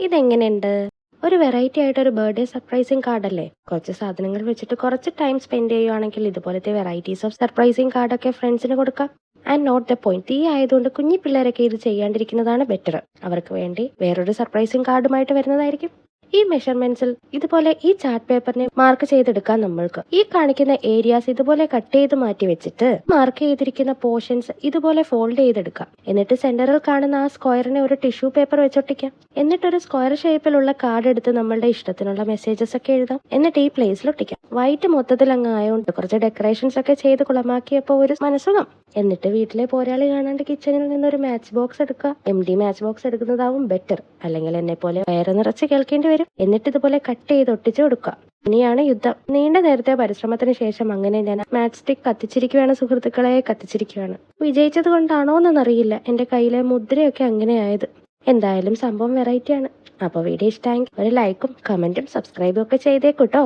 ഇതെങ്ങനെയുണ്ട്? ഒരു വെറൈറ്റി ആയിട്ട് ഒരു ബർത്ത്ഡേ സർപ്രൈസിങ് കാർഡ് അല്ലേ? കുറച്ച് സാധനങ്ങൾ വെച്ചിട്ട് കുറച്ച് ടൈം സ്പെൻഡ് ചെയ്യുവാണെങ്കിൽ ഇതുപോലത്തെ വെറൈറ്റീസ് ഓഫ് സർപ്രൈസിങ് കാർഡ് ഒക്കെ ഫ്രണ്ട്സിന് കൊടുക്കാം. ആൻഡ് നോട്ട് ദ പോയിന്റ് തീ ആയതുകൊണ്ട് കുഞ്ഞി പിള്ളേരൊക്കെ ഇത് ചെയ്യാണ്ടിരിക്കുന്നതാണ് ബെറ്റർ അവർക്ക് വേണ്ടി വേറൊരു സർപ്രൈസിങ് കാർഡുമായിട്ട് വരുന്നതായിരിക്കും. ഈ മെഷർമെന്റ്സിൽ ഇതുപോലെ ഈ ചാർട്ട് പേപ്പറിനെ മാർക്ക് ചെയ്തെടുക്കാം നമ്മൾക്ക്. ഈ കാണിക്കുന്ന ഏരിയാസ് ഇതുപോലെ കട്ട് ചെയ്ത് മാറ്റി വെച്ചിട്ട് മാർക്ക് ചെയ്തിരിക്കുന്ന പോർഷൻസ് ഇതുപോലെ ഫോൾഡ് ചെയ്തെടുക്കാം. എന്നിട്ട് സെന്ററിൽ കാണുന്ന ആ സ്ക്വയറിനെ ഒരു ടിഷ്യൂ പേപ്പർ വെച്ചൊട്ടിക്കാം. എന്നിട്ട് ഒരു സ്ക്വയർ ഷേപ്പിലുള്ള കാർഡ് എടുത്ത് നമ്മളുടെ ഇഷ്ടത്തിനുള്ള മെസ്സേജസ് ഒക്കെ എഴുതാം. എന്നിട്ട് ഈ പ്ലേസിൽ ഒട്ടിക്കാം. വൈറ്റ് മൊത്തത്തിൽ അങ്ങ് ആയതുകൊണ്ട് കുറച്ച് ഡെക്കറേഷൻസ് ഒക്കെ ചെയ്ത് കുളമാക്കിയപ്പോൾ ഒരു മനസ്സുഖം. എന്നിട്ട് വീട്ടിലെ പോരാളി കാണാണ്ട് കിച്ചണിൽ നിന്ന് ഒരു മാച്ച് ബോക്സ് എടുക്കുക. എം ഡി മാച്ച് ബോക്സ് എടുക്കുന്നതാവും ബെറ്റർ അല്ലെങ്കിൽ എന്നെ പോലെ വയറ് നിറച്ച് കേൾക്കേണ്ടി വരും. എന്നിട്ട് ഇതുപോലെ കട്ട് ചെയ്ത് ഒട്ടിച്ചു കൊടുക്കുക. ഇനിയാണ് യുദ്ധം. നീണ്ട നേരത്തെ പരിശ്രമത്തിന് ശേഷം അങ്ങനെ ഞാൻ മാച്ച് സ്റ്റിക്ക് കത്തിച്ചിരിക്കുകയാണ് സുഹൃത്തുക്കളെ കത്തിച്ചിരിക്കുകയാണ് വിജയിച്ചത് കൊണ്ടാണോ എന്നറിയില്ല. എന്റെ കയ്യിലെ മുദ്രയൊക്കെ അങ്ങനെയായത്. എന്തായാലും സംഭവം വെറൈറ്റിയാണ് അപ്പൊ അപ്പോൾ വീഡിയോ ഇഷ്ടമെങ്കിൽ ഒരു ലൈക്കും കമന്റും സബ്സ്ക്രൈബും ഒക്കെ ചെയ്തേക്കൂട്ടോ